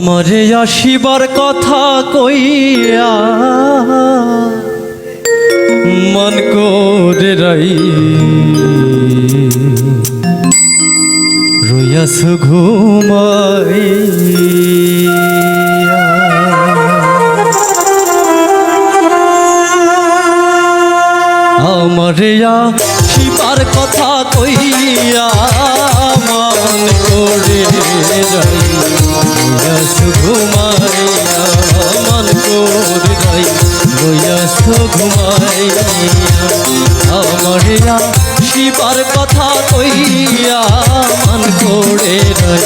মরে আসিবার কথা কইয়া মন করে রাই। রইয়াস ঘুমাই আমারে শিবার কথা কইয়া মন করে রাই। রইয়াস ঘুমাইয়া মন করে রাই ঘুমাইয়া আমারে শিবার কথা কইয়া মন করে রাই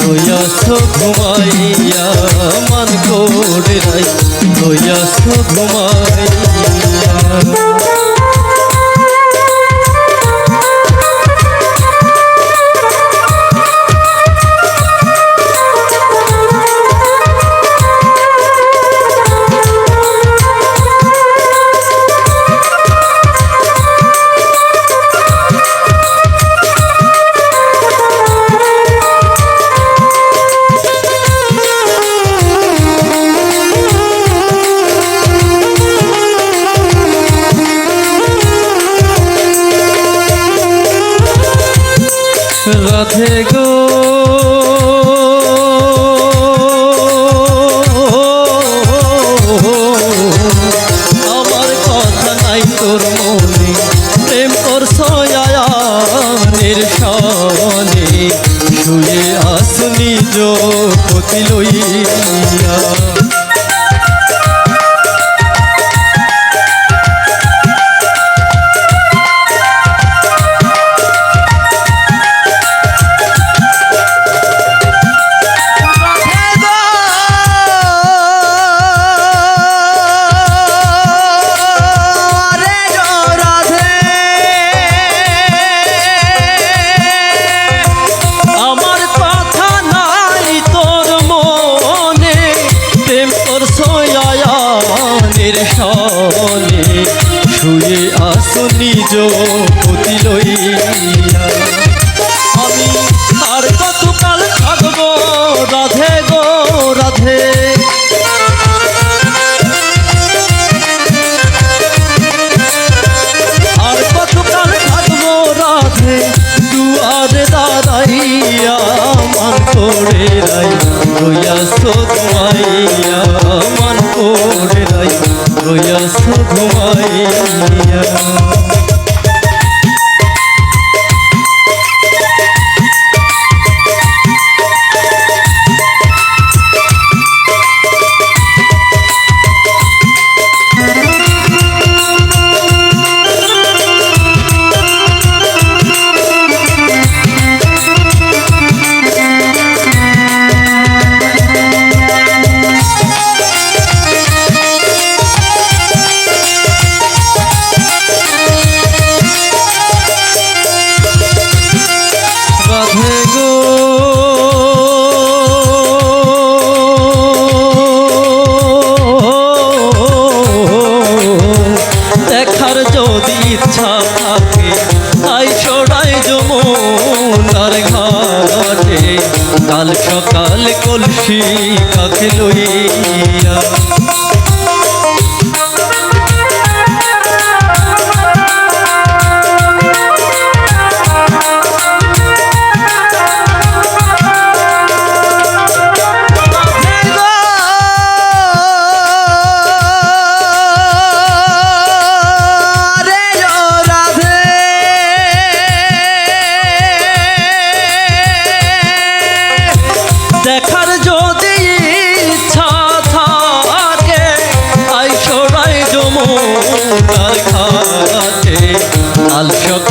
রইয়াস ঘুমাইয়া মন করে রাই রইয়াস ঘুমাইয়া আসনি যো পতি লইয়া। আমার নিজ পতি লইয়া। আমি আর কতকাল থাকব? রাধে গো, রাধে। আর কতকাল থাকব? রাধে, দুয়ারে দাঁড়াইয়া, মান করে রাই রইয়াস ঘুমাইয়া, মান করে রাই রইয়াস ঘুমাইয়া। যমুনার ঘাটে কাল সকাল কলসি কাকে লইয়া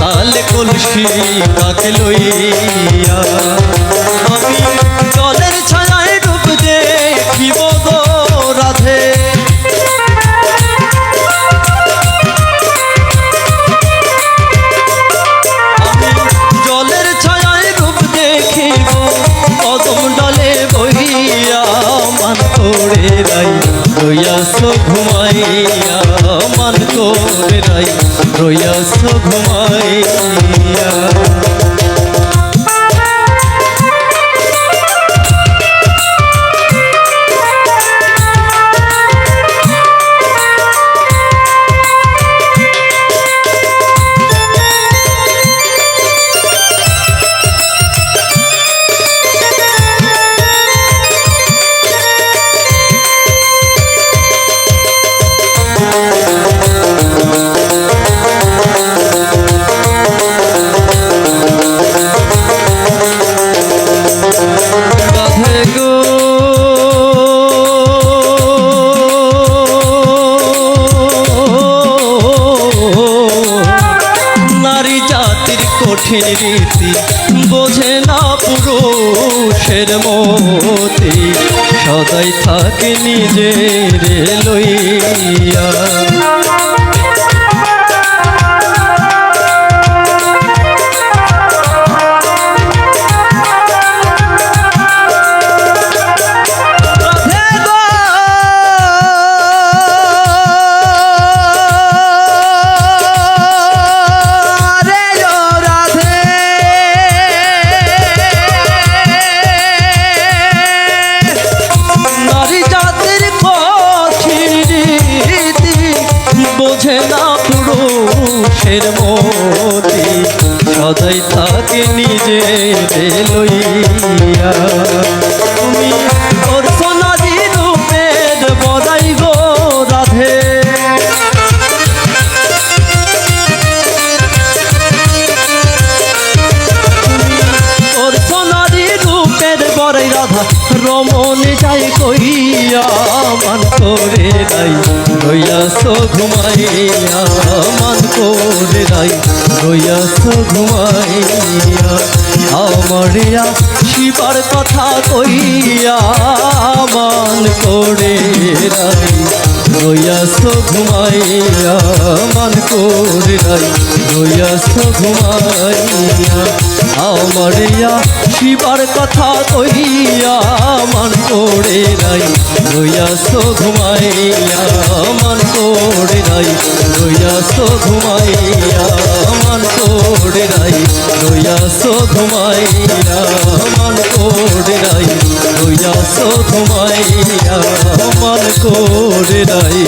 সকাল কলসি কাকে লইয়া। আমি জলের ছায়ায় ডুব দেখিব গো রাধে। ডলে বহিয়া ঘুমাইয়া, মান রাই রইয়াস ঘুমাইয়া। কঠিন বোঝে না পুরুষের মতি। সদাই থাকে নিজের লইয়া। না পুরুষের মতি। সদাই থাকে নিজে লইয়া তুমি রইয়াস ঘুমাইয়া মান করে রাই রইয়াস ঘুমাইয়া আমারিয়া শিবার কথা কইয়া মান করে নাই। রইয়াস ঘুমাইয়া মান করে নাই। রইয়াস ঘুমাইয়া আমারিয়া কথা কইয়া মান করে নাই। রইয়াস ঘুমাইয়া মান করে নাই। রইয়াস ঘুমাইয়া, মান তোড়ে রাই রইয়াস ঘুমাইয়া, মান তোড়ে রাই রইয়াস ঘুমাইয়া, মান করে নাই।